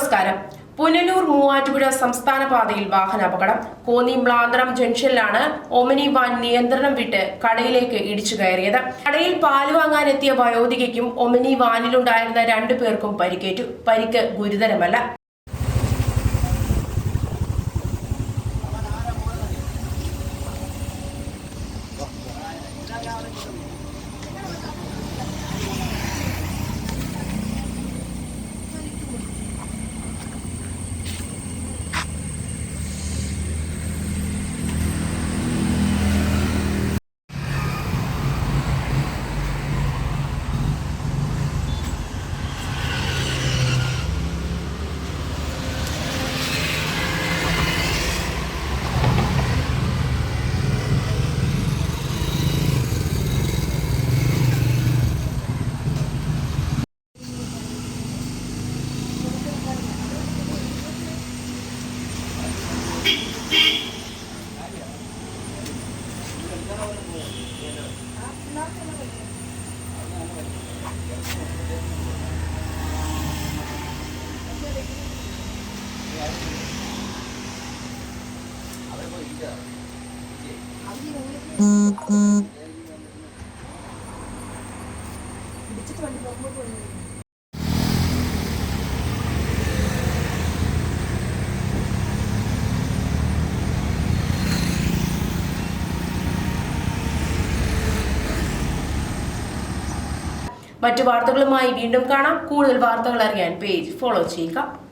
നമസ്കാരം പുനലൂർ മൂവാറ്റുപുഴ സംസ്ഥാന പാതയിൽ വാഹനാപകടം. കോന്നി മ്ലാന്തരം ജംഗ്ഷനിലാണ് ഒമിനി വാൻ നിയന്ത്രണം വിട്ട് കടയിലേക്ക് ഇടിച്ചു കയറിയത്. കടയിൽ പാൽ വാങ്ങാനെത്തിയ വയോധികയ്ക്കും ഒമിനി വാനിലുണ്ടായിരുന്ന രണ്ടു പേർക്കും പരിക്കേറ്റു. പരിക്ക് ഗുരുതരമല്ല. മറ്റു വാർത്തകളുമായി വീണ്ടും കാണാം. കൂടുതൽ വാർത്തകൾ അറിയാൻ പേജ് ഫോളോ ചെയ്യുക.